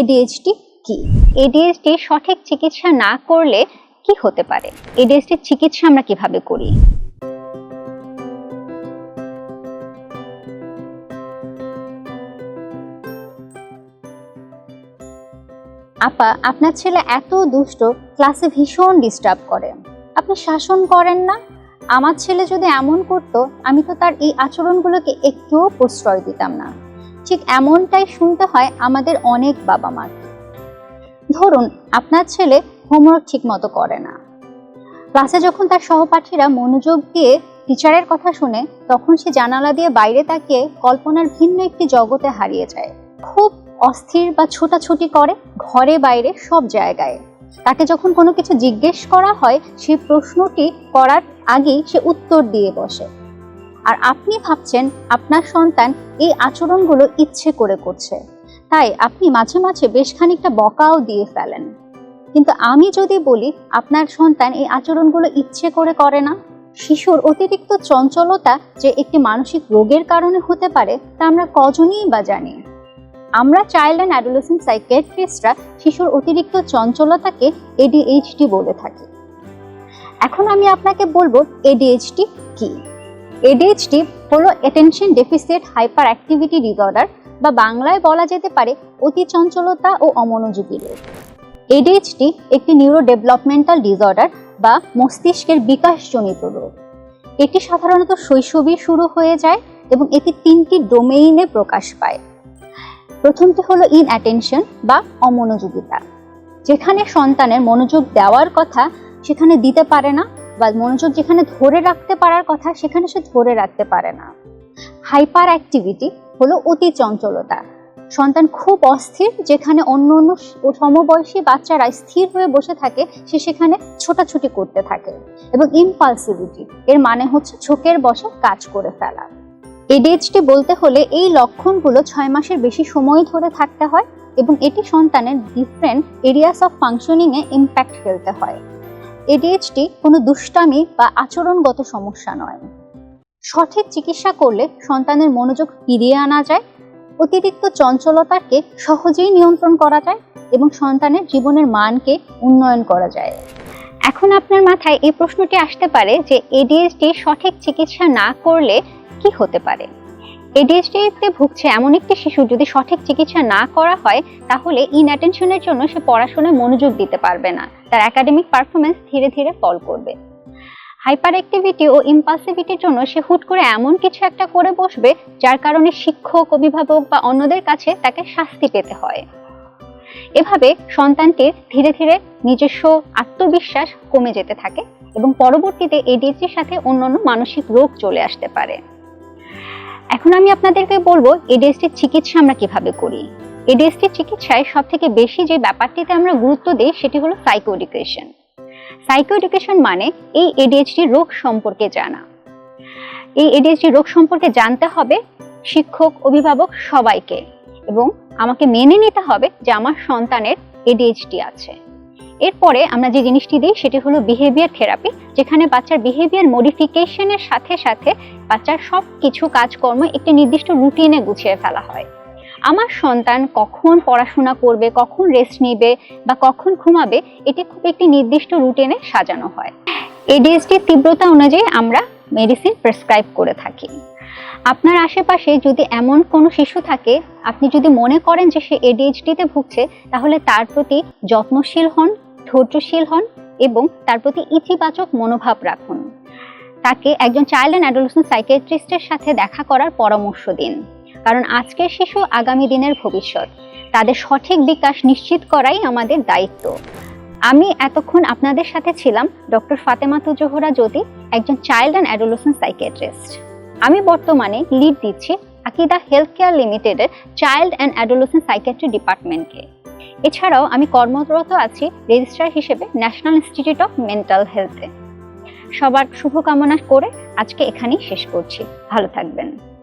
ADHD কি? ADHD সঠিক চিকিৎসা না করলে কি হতে পারে? এডিএইচডির চিকিৎসা আমরা কীভাবে করি? আপা, আপনার ছেলে এত দুষ্ট, ক্লাসে ভীষণ ডিস্টার্ব করে। আপনি শাসন করেন না? আমার ছেলে যদি এমন করতো, আমি তো তার এই আচরণগুলোকে একটুও প্রশ্রয় দিতাম না। ঠিক এমনটাই শুনতে হয় আমাদের অনেক বাবা মার। ধরুন, আপনার ছেলে হোমওয়ার্ক ঠিক মতো করে না। ক্লাসে যখন তার সহপাঠীরা মনোযোগ দিয়ে টিচারের কথা শুনে, তখন সে জানালা দিয়ে বাইরে তাকিয়ে কল্পনার ভিন্ন একটি জগতে হারিয়ে যায়। খুব অস্থির বা ছোটাছুটি করে ঘরে বাইরে সব জায়গায়। তাকে যখন কোনো কিছু জিজ্ঞেস করা হয় সেই প্রশ্নটি করার আগেই সে উত্তর দিয়ে বসে। আর আপনি ভাবছেন আপনার সন্তান এই আচরণগুলো ইচ্ছে করে করছে। তাই আপনি মাঝে মাঝে বেশ খানিকটা বকাও দিয়ে ফেলেন। কিন্তু আমি যদি বলি, আপনার সন্তান এই আচরণগুলো ইচ্ছে করে করে না? শিশুর অতিরিক্ত চঞ্চলতা যে একটি মানসিক রোগের কারণে হতে পারে, তা আমরা কজনই বা জানি। আমরা চাইল্ড অ্যান্ড অ্যাডোলেসেন্ট সাইকিয়াট্রিস্টরা শিশুর অতিরিক্ত চঞ্চলতাকে এডিএইচডি বলে থাকি। এখন আমি আপনাকে বলব এডিএইচডি কি? এডিএইচডি হলো attention deficit hyper activity disorder বা বাংলায় বলা যেতে পারে অতি চঞ্চলতা ও অমনোযোগী রোগ। এডিএইচডি একটি নিউরো ডেভেলপমেন্টাল ডিসঅর্ডার বা মস্তিষ্কের বিকাশজনিত রোগ। এটি সাধারণত শৈশবেই শুরু হয়ে যায় এবং এটি তিনটি ডোমেইনে প্রকাশ পায়। প্রথমটি হলো ইন অ্যাটেনশন বা অমনোযোগিতা। যেখানে সন্তানের মনোযোগ দেওয়ার কথা সেখানে দিতে পারে না বা মনোযোগ যেখানে ধরে রাখতে পারার কথা, সেখানে সে ধরে রাখতে পারে না। হাইপার অ্যাক্টিভিটি হলো অতি চঞ্চলতা। সন্তান খুব অস্থির, যেখানে অন্য অন্য সমবয়সী বাচ্চারা স্থির হয়ে বসে থাকে, সে সেখানে ছোটাছুটি করতে থাকে। এবং ইম্পালসিভিটি এর মানে হচ্ছে ঝোঁকের বসে কাজ করে ফেলা। এডিএইচডি বলতে হলে এই লক্ষণগুলো ছয় মাসের বেশি সময় ধরে থাকতে হয় এবং এটি সন্তানের ডিফারেন্ট এরিয়াস অফ ফাংশনিংয়ে ইম্প্যাক্ট ফেলতে হয়। এডিএইচডি কোনো দুষ্টামি বা আচরণগত সমস্যা নয়। সঠিক চিকিৎসা করলে সন্তানের মনোযোগ ফিরিয়ে আনা যায়, অতিরিক্ত চঞ্চলতাকে সহজেই নিয়ন্ত্রণ করা যায় এবং সন্তানের জীবনের মানকে উন্নয়ন করা যায়। এখন আপনার মাথায় এই প্রশ্নটি আসতে পারে যে এডিএইচডি সঠিক চিকিৎসা না করলে কি হতে পারে? এডিএইচডিতে ভুগছে এমন একটি শিশু যদি সঠিক চিকিৎসা না করা হয়, তাহলে ইনঅ্যাটেনশনের জন্য সে পড়াশোনায় মনোযোগ দিতে পারবে না। তার একাডেমিক পারফরমেন্স ধীরে ধীরে ফল করবে। হাইপার অ্যাক্টিভিটি ও ইম্পালসিভিটির জন্য সে হুট করে এমন কিছু একটা করে বসবে, যার কারণে শিক্ষক, অভিভাবক বা অন্যদের কাছে তাকে শাস্তি পেতে হয়। এভাবে সন্তানটির ধীরে ধীরে নিজস্ব আত্মবিশ্বাস কমে যেতে থাকে এবং পরবর্তীতে এডিএইচডির সাথে অন্যান্য মানসিক রোগ চলে আসতে পারে। এখন আমি আপনাদেরকে বলব এডিএসটির চিকিৎসা আমরা কীভাবে করি? এডিএসটির চিকিৎসায় সব থেকে বেশি যে ব্যাপারটিতে আমরা গুরুত্ব দিই সেটি হলো সাইকো এডুকেশন সাইকো এডুকেশন মানে এই এডিএইচডি রোগ সম্পর্কে জানা। এই এডিএইচডি রোগ সম্পর্কে জানতে হবে শিক্ষক, অভিভাবক সবাইকে এবং আমাকে মেনে নিতে হবে যে আমার সন্তানের এডিএইচডি আছে। এরপরে আমরা যে জিনিসটি দিই, সেটি হলো বিহেভিয়ার থেরাপি যেখানে বাচ্চার বিহেভিয়ার মডিফিকেশনের সাথে সাথে বাচ্চার সব কিছু কাজকর্ম একটি নির্দিষ্ট রুটিনে গুছিয়ে ফেলা হয়। আমার সন্তান কখন পড়াশোনা করবে, কখন রেস্ট নিবে বা কখন ঘুমাবে, এটি খুব একটি নির্দিষ্ট রুটিনে সাজানো হয়। এডিএসডির তীব্রতা অনুযায়ী আমরা মেডিসিন প্রেসক্রাইব করে থাকি। আপনার আশেপাশে যদি এমন কোনো শিশু থাকে, আপনি যদি মনে করেন যে সে এডিএইচডিতে ভুগছে, তাহলে তার প্রতি যত্নশীল হন ধৈর্যশীল হন এবং তার প্রতি ইতিবাচক মনোভাব রাখুন। তাকে একজন চাইল্ড অ্যান্ড অ্যাডোলেসেন্ট সাইকিয়াট্রিস্টের সাথে দেখা করার পরামর্শ দিন। কারণ আজকের শিশু আগামী দিনের ভবিষ্যৎ। তাদের সঠিক বিকাশ নিশ্চিত করাই আমাদের দায়িত্ব। আমি এতক্ষণ আপনাদের সাথে ছিলাম ডক্টর ফাতেমাতু জোহরা জ্যোতি, একজন চাইল্ড অ্যান্ড অ্যাডোলেসেন্ট সাইকিয়াট্রিস্ট আমি বর্তমানে লিড দিচ্ছি আকিদা হেলথ কেয়ার লিমিটেডের চাইল্ড অ্যান্ড অ্যাডোলেসেন্ট সাইকিয়াট্রি ডিপার্টমেন্টকে এছাড়াও আমি কর্মরত আছি রেজিস্ট্রার হিসেবে ন্যাশনাল ইনস্টিটিউট অফ মেন্টাল হেলথে সবার শুভকামনা করে আজকে এখানেই শেষ করছি। ভালো থাকবেন।